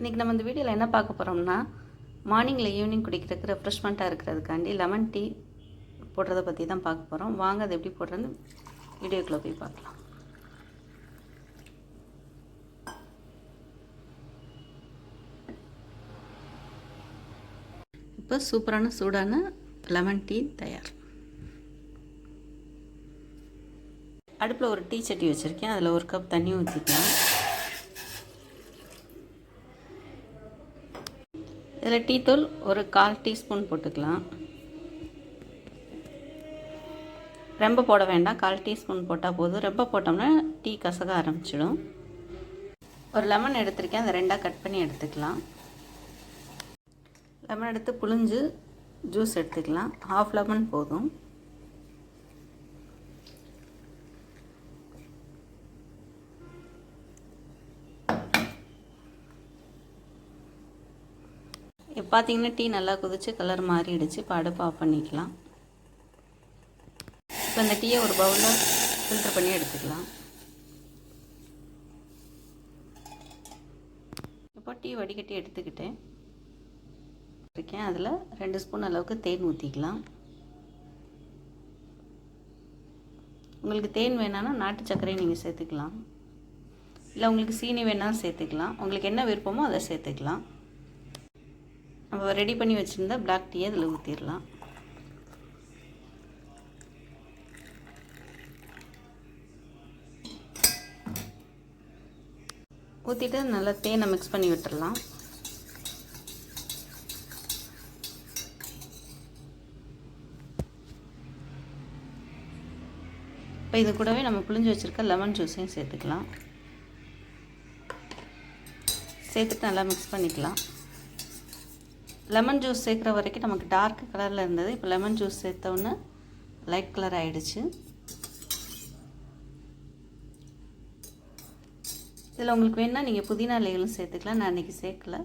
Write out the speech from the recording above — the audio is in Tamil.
இன்றைக்கி நம்ம இந்த வீடியோவில் என்ன பார்க்க போகிறோம்னா மார்னிங்கில் ஈவினிங் குடிக்கிறதுக்கு ரெஃப்ரெஷ்மெண்ட்டாக இருக்கிறதுக்காண்டி லெமன் டீ போடுறத பற்றி தான் பார்க்க போகிறோம் வாங்க அது எப்படி போடுறதுன்னு வீடியோக்குள்ளே போய் பார்க்கலாம். இப்போ சூப்பரான சூடான லெமன் டீ தயார். அடுப்பில் ஒரு டீ சட்டி வச்சுருக்கேன். அதில் ஒரு கப் தண்ணி ஊற்றிக்கலாம் இதில் டீ தூள் ஒரு கால் டீஸ்பூன் போட்டுக்கலாம். ரொம்ப போட வேண்டாம். கால் டீஸ்பூன் போட்டால் போதும். ரொம்ப போட்டோம்னா டீ கசக ஆரம்பிச்சிடும். ஒரு லெமன் எடுத்திருக்கேன். அதை ரெண்டாக கட் பண்ணி எடுத்துக்கலாம். லெமன் எடுத்து புழிஞ்சு ஜூஸ் எடுத்துக்கலாம். ஹாஃப் லெமன் போதும். இப்போ பார்த்தீங்கன்னா டீ நல்லா கொதிச்சு கலர் மாறிடுச்சு. இப்போ அடுப்பு ஆஃப் பண்ணிக்கலாம். இப்போ இந்த டீயை ஒரு பவுலில் ஃபில்டர் பண்ணி எடுத்துக்கலாம். இப்போ டீ வடிகட்டி எடுத்துக்கிட்டேன். இருக்கேன். அதில் ரெண்டு ஸ்பூன் அளவுக்கு தேன் ஊற்றிக்கலாம் உங்களுக்கு தேன் வேணான்னா நாட்டு சர்க்கரையை நீங்கள் சேர்த்துக்கலாம். இல்லை உங்களுக்கு சீனி வேணாலும் சேர்த்துக்கலாம். உங்களுக்கு என்ன விருப்பமோ அதை சேர்த்துக்கலாம். நம்ம ரெடி பண்ணி வச்சுருந்தா பிளாக் டீயை அதில் ஊற்றிடலாம் ஊற்றிட்டு நல்லா தேனை மிக்ஸ் பண்ணி விட்டுடலாம் இப்போ இது கூடவே நம்ம புளிஞ்சு வச்சுருக்க லெமன் ஜூஸையும் சேர்த்துக்கலாம். சேர்த்துட்டு நல்லா மிக்ஸ் பண்ணிக்கலாம். லெமன் ஜூஸ் சேர்க்குற வரைக்கும் நமக்கு டார்க் கலரில் இருந்தது. இப்போ லெமன் ஜூஸ் சேர்த்தோன்னே லைட் கலர் ஆகிடுச்சு இதில் உங்களுக்கு வேணால் நீங்கள் புதினா இலைகளும் சேர்த்துக்கலாம். நான் இன்றைக்கி சேர்க்கல.